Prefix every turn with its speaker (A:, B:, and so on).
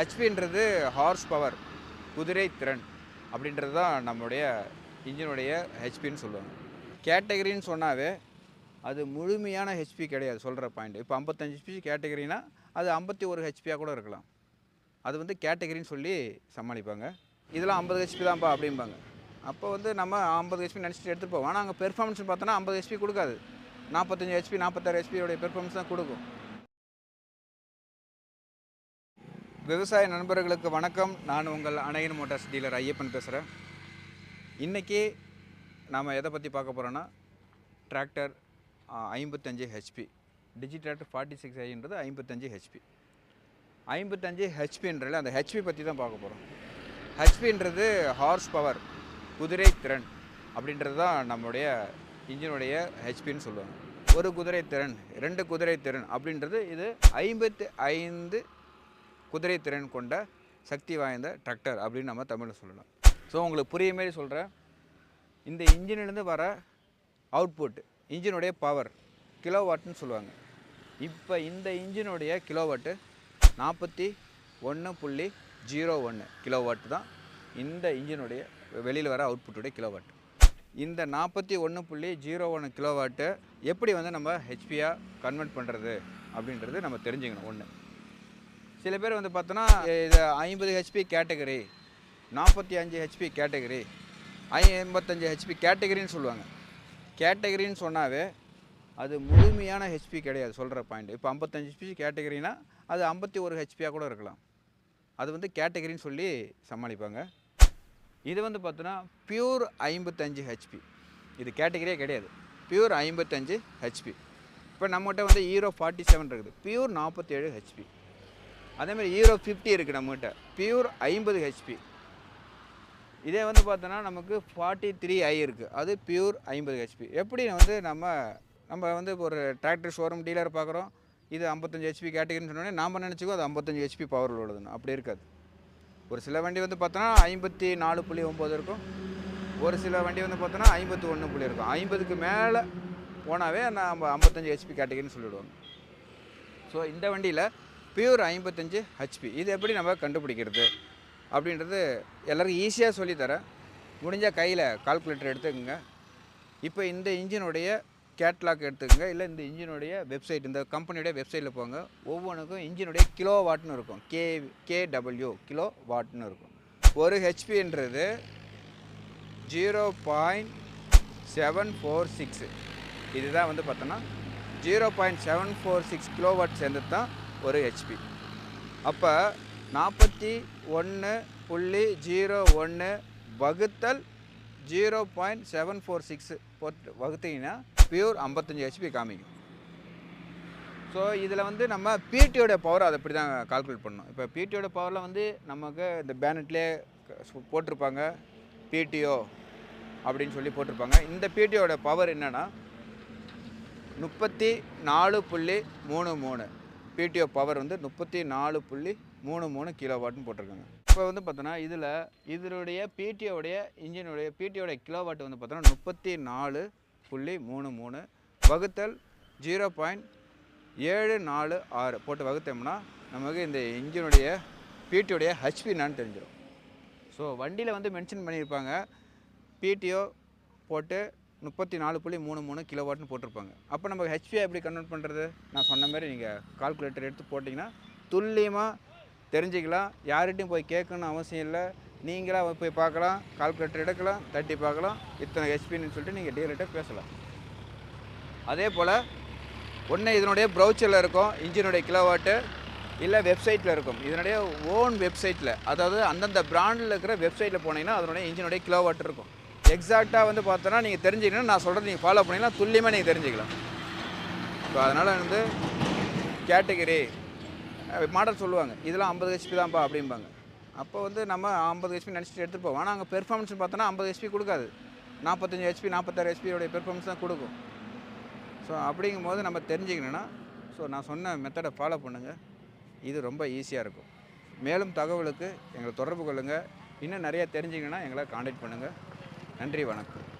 A: ஹெச்பின்றது horse power குதிரை திறன் அப்படின்றது தான் நம்மளுடைய இன்ஜினுடைய ஹெச்பின்னு சொல்லுவாங்க. கேட்டகரின்னு சொன்னாவே அது முழுமையான ஹெச்பி கிடையாது சொல்கிற பாயிண்ட் இப்போ ஐம்பத்தஞ்சு ஹெச்பி கேட்டகரினா அது ஐம்பத்தி ஒரு ஹெச்பியாக கூட இருக்கலாம். அது வந்து கேட்டகரின்னு சொல்லி சமாளிப்பாங்க. இதெல்லாம் ஐம்பது ஹெச்பி தான்ப்பா அப்படிம்பாங்க. அப்போ வந்து நம்ம ஐம்பது ஹெச்பி நினச்சிட்டு எடுத்துகிட்டு போவோம் ஆனால் அங்கே பெர்ஃபார்மன்ஸ் பார்த்தோன்னா ஐம்பது ஹெச்பி கொடுக்காது. நாற்பத்தஞ்சு ஹெச்பி நாற்பத்தாறு ஹெச்பியோடைய பெர்ஃபார்மன்ஸ் தான் கொடுக்கும். விவசாய நண்பர்களுக்கு வணக்கம். நான் உங்கள் அணையன் மோட்டார்ஸ் டீலர் ஐயப்பன் பேசுகிறேன் இன்றைக்கி நாம் எதை பற்றி பார்க்க போகிறோன்னா டிராக்டர் ஐம்பத்தஞ்சு HP Digitrac tractor forty six ஐன்றது ஐம்பத்தஞ்சு ஹெச்பி ஐம்பத்தஞ்சு ஹெச்பின்றது அந்த ஹெச்பி பற்றி தான் பார்க்க போகிறோம் ஹெச்பின்றது ஹார்ஸ் பவர் குதிரை திறன் அப்படின்றது தான் நம்மளுடைய இன்ஜினுடைய ஹெச்பின்னு சொல்லுவாங்க. ஒரு குதிரை திறன் ரெண்டு குதிரை திறன் அப்படின்றது இது ஐம்பத்து ஐந்து குதிரை திறன் கொண்ட சக்தி வாய்ந்த டிராக்டர் அப்படின்னு நம்ம தமிழில் சொல்லலாம். ஸோ உங்களுக்கு புரிய மாரி சொல்கிறேன் இந்த இன்ஜினிலேருந்து வர அவுட்புட் இன்ஜினுடைய பவர் கிலோ வாட்னு சொல்லுவாங்க. இப்போ இந்த இன்ஜினுடைய கிலோ வாட்டு நாற்பத்தி ஒன்று புள்ளி ஜீரோ ஒன்று கிலோ வாட்டு தான் இந்த இன்ஜினுடைய வெளியில் வர அவுட்புட்டுடைய கிலோ வாட் இந்த நாற்பத்தி ஒன்று புள்ளி ஜீரோ ஒன்று கிலோ வாட்டு எப்படி வந்து நம்ம ஹெச்பியாக கன்வெர்ட் பண்ணுறது அப்படின்றது நம்ம தெரிஞ்சுக்கணும். ஒன்று சில பேர் வந்து பார்த்தோன்னா இது ஐம்பது ஹெச்பி கேட்டகரி நாற்பத்தி அஞ்சு ஹெச்பி கேட்டகரி ஐம்பத்தஞ்சு ஹெச்பி கேட்டகரின்னு சொல்லுவாங்க. கேட்டகரின்னு சொன்னாவே அது முழுமையான ஹெச்பி கிடையாது சொல்கிற பாயிண்ட் இப்போ ஐம்பத்தஞ்சு ஹெச்பி கேட்டகரினா அது ஐம்பத்தி ஒரு ஹெச்பியாக கூட இருக்கலாம். அது வந்து கேட்டகரின்னு சொல்லி சமாளிப்பாங்க. இது வந்து பார்த்தோன்னா பியூர் ஐம்பத்தஞ்சு ஹெச்பி இது கேட்டகரியே கிடையாது. பியூர் ஐம்பத்தஞ்சு ஹெச்பி இப்போ நம்மகிட்ட வந்து ஹீரோ ஃபார்ட்டி செவன் இருக்குது பியூர் நாற்பத்தேழு ஹெச்பி அதேமாதிரி ஹீரோ ஃபிஃப்டி இருக்குது நம்மகிட்ட. பியூர் ஐம்பது ஹெச்பி இதே வந்து பார்த்தோன்னா நமக்கு ஃபார்ட்டி த்ரீ ஐ இருக்குது அது பியூர் ஐம்பது ஹெச்பி எப்படி வந்து நம்ம நம்ம வந்து ஒரு டிராக்டர் ஷோரூம் டீலர் பார்க்குறோம் இது ஐம்பத்தஞ்சு ஹெச்பி கேட்டகரின்னு சொன்னோடனே நாம் நினச்சிக்கோ அது ஐம்பத்தஞ்சு ஹெச்பி பவர் உள்ளதுன்னு. அப்படி இருக்காது. ஒரு சில வண்டி வந்து பார்த்தோன்னா ஐம்பத்தி நாலு புள்ளி ஒம்பது இருக்கும். ஒரு சில வண்டி வந்து பார்த்தோன்னா ஐம்பத்தி ஒன்று புள்ளி இருக்கும். ஐம்பதுக்கு மேலே போனாவே நம்ம ஐம்பத்தஞ்சு ஹெச்பி கேட்டகரின்னு சொல்லிவிடுவாங்க ஸோ இந்த வண்டியில் பியூர் ஐம்பத்தஞ்சு ஹெச்பி இது எப்படி நம்ம கண்டுபிடிக்கிறது? அப்படின்றது எல்லாருக்கும் ஈஸியாக சொல்லித்தரேன். முடிஞ்சால் கையில் கால்குலேட்டர் எடுத்துக்கோங்க. இப்போ இந்த இன்ஜினுடைய கேட்லாக் எடுத்துக்கோங்க. இல்லை இந்த இன்ஜினுடைய வெப்சைட் இந்த கம்பெனியுடைய வெப்சைட்டில் போங்க. ஒவ்வொன்றுக்கும் இன்ஜினுடைய கிலோ வாட்னு இருக்கும். கே கேடபிள்யூ கிலோ வாட்னு இருக்கும். ஒரு ஹெச்பின்றது zero point seven four six இதுதான் வந்து பார்த்தோன்னா zero point seven four six kilo watt சேர்ந்தது தான் ஒரு ஹெச்பி அப்போ நாற்பத்தி ஒன்று புள்ளி ஜீரோ ஒன்று வகுத்தல் zero point seven four six போட்டு வகுத்தீங்கன்னா பியூர் ஐம்பத்தஞ்சு ஹெச்பி காமிக்கும். ஸோ இதில் வந்து நம்ம பிடியோட பவர் அதை அப்படி தான் கால்குலேட் பண்ணணும். இப்போ பிடியோட பவரில் வந்து நமக்கு இந்த பேனட்லேயே போட்டிருப்பாங்க பிடிஓ அப்படின்னு சொல்லி போட்டிருப்பாங்க. இந்த பிடியோட பவர் என்னென்னா முப்பத்தி நாலு புள்ளி மூணு மூணு. பிடிஓ பவர் வந்து முப்பத்தி நாலு புள்ளி மூணு மூணு கிலோ வாட்னு போட்டிருக்காங்க. இப்போ வந்து பார்த்தோன்னா இதில் இதனுடைய பிடிஓடைய இன்ஜினுடைய பிடிஓடைய கிலோ வாட் வந்து பார்த்தோன்னா முப்பத்தி நாலு புள்ளி மூணு மூணு வகுத்தல் ஜீரோ பாயிண்ட் ஏழு நாலு ஆறு போட்டு வகுத்தோம்னா நமக்கு இந்த இன்ஜினுடைய பிடிஓடைய ஹெச்பி என்னான்னு தெரிஞ்சிடும் ஸோ வண்டியில் வந்து மென்ஷன் பண்ணியிருப்பாங்க. பிடிஓ போட்டு முப்பத்தி நாலு புள்ளி மூணு மூணு கிலோ போட்டிருப்பாங்க. அப்போ நம்ம ஹெச்பியை எப்படி கன்வெர்ட் பண்ணுறது நான் சொன்ன மாதிரி நீங்கள் கால்குலேட்டர் எடுத்து போட்டிங்கன்னா துல்லியமாக தெரிஞ்சுக்கலாம். யார்கிட்டையும் போய் கேட்கணும்னு அவசியம் இல்லை. நீங்களாக போய் பார்க்கலாம். கால்குலேட்டர் எடுக்கலாம். தட்டி பார்க்கலாம். இத்தனை ஹெச்பின்னு சொல்லிட்டு நீங்கள் டீலர்கிட்ட பேசலாம். அதே போல் ஒன்று இதனுடைய ப்ரௌச்சரில் இருக்கும். இன்ஜினுடைய கிலோவாட்டு இல்லை வெப்சைட்டில் இருக்கும். இதனுடைய ஓன் வெப்சைட்டில் அதாவது அந்தந்த பிராண்டில் இருக்கிற வெப்சைட்டில் போனீங்கன்னா அதனுடைய இன்ஜினுடைய கிலோவாட் இருக்கும். எக்ஸாக்டாக வந்து பார்த்தோன்னா நீங்கள் தெரிஞ்சுக்கணும். நான் சொல்கிறது நீங்கள் ஃபாலோ பண்ணிங்கன்னா துல்லியமாக நீங்கள் தெரிஞ்சுக்கலாம். ஸோ அதனால் வந்து கேட்டகரி மாடல் சொல்லுவாங்க. இதெல்லாம் ஐம்பது ஹெச்பி தான்ப்பா அப்படிம்பாங்க. அப்போ வந்து நம்ம ஐம்பது ஹெச்பி நினச்சிட்டு எடுத்துகிட்டு போவோம் ஆனால் அங்கே பெர்ஃபார்மன்ஸ் பார்த்தோன்னா ஐம்பது ஹெச்பி கொடுக்காது. நாற்பத்தஞ்சு ஹெச்பி நாற்பத்தாறு ஹெச்பியோடைய பெர்ஃபார்மன்ஸ் தான் கொடுக்கும். ஸோ அப்படிங்கும் போது நம்ம தெரிஞ்சுக்கணுன்னா ஸோ நான் சொன்ன மெத்தடை ஃபாலோ பண்ணுங்கள் இது ரொம்ப ஈஸியாக இருக்கும். மேலும் தகவலுக்கு எங்களை தொடர்பு கொள்ளுங்கள் இன்னும் நிறையா தெரிஞ்சிங்கன்னா எங்களை காண்டாக்ட் பண்ணுங்கள் நன்றி வணக்கம்.